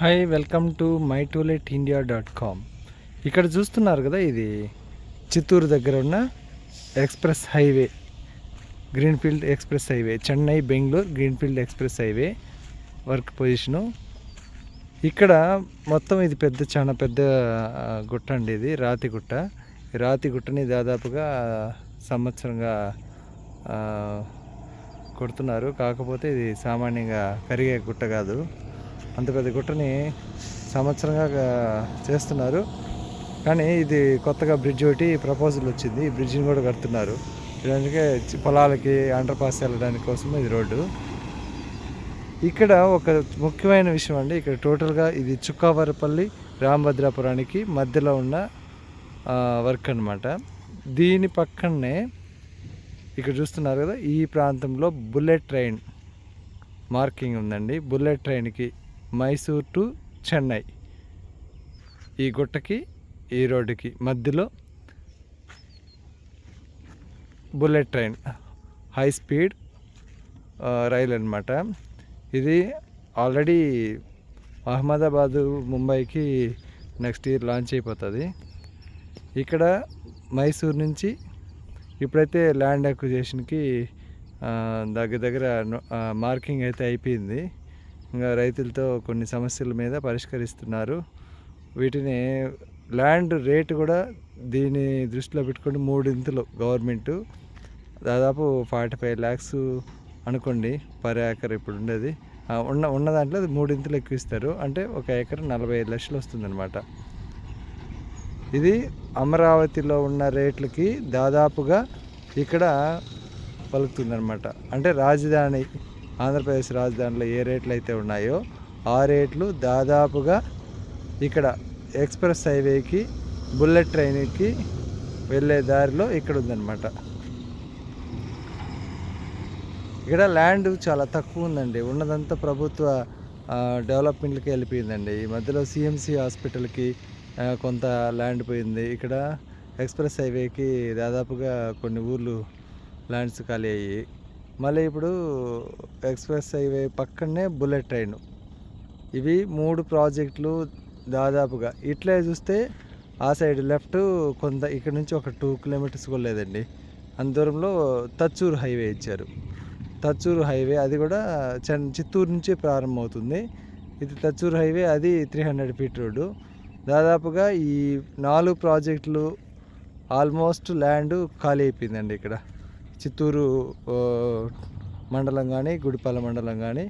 Hi welcome to my to let India dot com ఇక్కడ చూస్తున్నారు కదా ఇది చిత్తూరు దగ్గర ఉన్న express highway greenfield express highway Chennai Bengaluru greenfield express highway work position. ఇక్కడ మొత్తం ఇది పెద్ద చాలా పెద్ద గుట్ట అండి ఇది రాతి గుట్ట. రాతి గుట్టని దాదాపుగా సంవత్సరంగా కొడుతున్నారు. కాకపోతే ఇది సామాన్యంగా కరిగే గుట్ట కాదు. అంత పెద్ద గుట్టని సంవత్సరంగా చేస్తున్నారు. కానీ ఇది కొత్తగా బ్రిడ్జ్ ఒకటి ప్రపోజల్ వచ్చింది. ఈ బ్రిడ్జిని కూడా కడుతున్నారు. ఇలాంటికే పొలాలకి అండర్ పాస్ వెళ్ళడానికి కోసం ఇది రోడ్డు. ఇక్కడ ఒక ముఖ్యమైన విషయం అండి. ఇక్కడ టోటల్గా ఇది చుక్కావరపల్లి రామభద్రాపురానికి మధ్యలో ఉన్న వర్క్ అనమాట దీని పక్కనే ఇక్కడ చూస్తున్నారు కదా ఈ ప్రాంతంలో బుల్లెట్ ట్రైన్ మార్కింగ్ ఉందండి. బుల్లెట్ ట్రైన్కి మైసూర్ టు చెన్నై. ఈ గుట్టకి ఈ రోడ్డుకి మధ్యలో బుల్లెట్ ట్రైన్. హై స్పీడ్ రైలు అనమాట ఇది ఆల్రెడీ అహ్మదాబాదు ముంబైకి నెక్స్ట్ ఇయర్ లాంచ్ అయిపోతుంది. ఇక్కడ మైసూర్ నుంచి ఇప్పుడైతే ల్యాండ్ అక్విజేషన్కి దగ్గర దగ్గర మార్కింగ్ అయితే అయిపోయింది. ఇంకా రైతులతో కొన్ని సమస్యల మీద పరిష్కరిస్తున్నారు. వీటిని ల్యాండ్ రేటు కూడా దీని దృష్టిలో పెట్టుకుని మూడింతలు గవర్నమెంట్. దాదాపు ఫార్టీ ఫైవ్ ల్యాక్స్ అనుకోండి పర్ ఏకర్ ఇప్పుడు ఉండేది. ఉన్న ఉన్న దాంట్లో అది మూడింతలు ఎక్కువ ఇస్తారు. అంటే ఒక ఏకర్ నలభై ఐదు లక్షలు వస్తుందన్నమాట. ఇది అమరావతిలో ఉన్న రేట్లకి దాదాపుగా ఇక్కడ పలుకుతుందన్నమాట. అంటే రాజధాని ఆంధ్రప్రదేశ్ రాజధానిలో ఏ రేట్లు అయితే ఉన్నాయో ఆ రేట్లు దాదాపుగా ఇక్కడ ఎక్స్ప్రెస్ హైవేకి బుల్లెట్ ట్రైన్కి వెళ్ళే దారిలో ఇక్కడ ఉందన్నమాట. ఇక్కడ ల్యాండ్ చాలా తక్కువ ఉందండి. ఉన్నదంతా ప్రభుత్వ డెవలప్మెంట్కి డెవలప్మెంట్లకి వెళ్ళిపోయిందండి. ఈ మధ్యలో సిఎంసి హాస్పిటల్కి కొంత ల్యాండ్ పోయింది. ఇక్కడ ఎక్స్ప్రెస్ హైవేకి దాదాపుగా కొన్ని ఊర్లు ల్యాండ్స్ ఖాళీ అయ్యాయి. మళ్ళీ ఇప్పుడు ఎక్స్ప్రెస్ హైవే పక్కనే బుల్లెట్ ట్రైన్. ఇవి మూడు ప్రాజెక్టులు దాదాపుగా. ఇట్లే చూస్తే ఆ సైడ్ లెఫ్ట్ కొంత ఇక్కడ నుంచి ఒక టూ కిలోమీటర్స్ కూడా లేదండి. అంత దూరంలో తచ్చూరు హైవే ఇచ్చారు. తచ్చూరు హైవే అది కూడా చెన్ చిత్తూరు నుంచి ప్రారంభమవుతుంది. ఇది తచ్చూరు హైవే అది త్రీ హండ్రెడ్ ఫీట్ రోడ్డు. దాదాపుగా ఈ నాలుగు ప్రాజెక్టులు ఆల్మోస్ట్ ల్యాండ్ ఖాళీ అయిపోయిందండి ఇక్కడ. చిత్తూరు మండలం కానీ గుడిపల్లె మండలం కానీ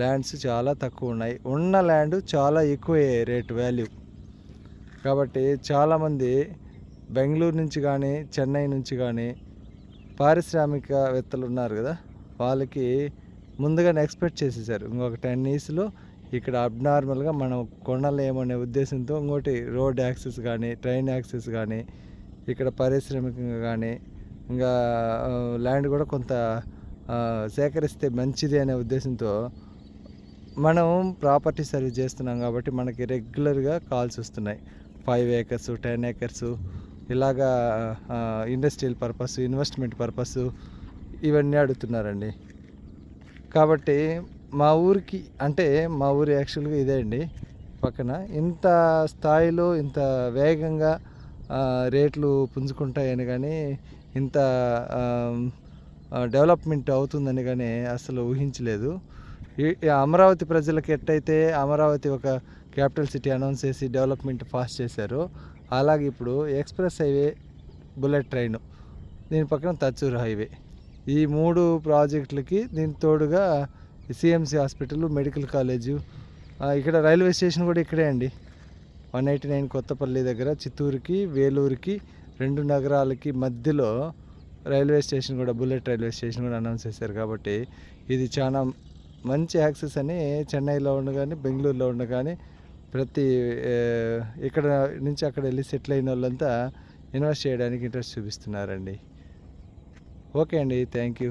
ల్యాండ్స్ చాలా తక్కువ ఉన్నాయి. ఉన్న ల్యాండ్ చాలా ఎక్కువ రేట్ వాల్యూ. కాబట్టి చాలామంది బెంగళూరు నుంచి కానీ చెన్నై నుంచి కానీ పారిశ్రామికవేత్తలు ఉన్నారు కదా వాళ్ళకి ముందుగానే ఎక్స్పెక్ట్ చేసేసారు. ఇంకొక టెన్ ఇయర్స్లో ఇక్కడ అబ్నార్మల్గా మనం కొనలేమనే ఉద్దేశంతో ఇంకోటి రోడ్ యాక్సెస్ కానీ ట్రైన్ యాక్సెస్ కానీ ఇక్కడ పారిశ్రామికంగా కానీ ఇంకా ల్యాండ్ కూడా కొంత సేకరిస్తే మంచిది అనే ఉద్దేశంతో మనం ప్రాపర్టీ సర్వీస్ చేస్తున్నాం కాబట్టి మనకి రెగ్యులర్గా కాల్స్ వస్తున్నాయి. ఫైవ్ ఏకర్స్ టెన్ ఏకర్స్ ఇలాగా ఇండస్ట్రియల్ పర్పస్ ఇన్వెస్ట్మెంట్ పర్పస్ ఇవన్నీ అడుగుతున్నారండి. కాబట్టి మా ఊరికి అంటే మా ఊరు యాక్చువల్గా ఇదే అండి. పక్కన ఇంత స్థాయిలో ఇంత వేగంగా రేట్లు పుంజుకుంటాయని కానీ ఇంత డెవలప్మెంట్ అవుతుందని కానీ అసలు ఊహించలేదు. అమరావతి ప్రజలకు ఎట్టయితే అమరావతి ఒక క్యాపిటల్ సిటీ అనౌన్స్ చేసి డెవలప్మెంట్ ఫాస్ట్ చేశారో అలాగే ఇప్పుడు ఎక్స్ప్రెస్ హైవే బుల్లెట్ ట్రైన్ దీని పక్కన తచ్చూరు హైవే. ఈ మూడు ప్రాజెక్టులకి దీని తోడుగా సిఎంసి హాస్పిటల్ మెడికల్ కాలేజు ఇక్కడ రైల్వే స్టేషన్ కూడా ఇక్కడే అండి. వన్ ఎయిటీ నైన్ కొత్తపల్లి దగ్గర చిత్తూరుకి వేలూరుకి రెండు నగరాలకి మధ్యలో రైల్వే స్టేషన్ కూడా బుల్లెట్ రైల్వే స్టేషన్ కూడా అనౌన్స్ చేశారు కాబట్టి ఇది చాలా మంచి యాక్సెస్ అని చెన్నైలో ఉండ కానీ బెంగళూరులో ఉండ కానీ ప్రతి ఇక్కడ నుంచి అక్కడ వెళ్ళి సెటిల్ అయిన వాళ్ళంతా ఇన్వెస్ట్ చేయడానికి ఇంట్రెస్ట్ చూపిస్తున్నారండి. ఓకే అండి థ్యాంక్ యూ.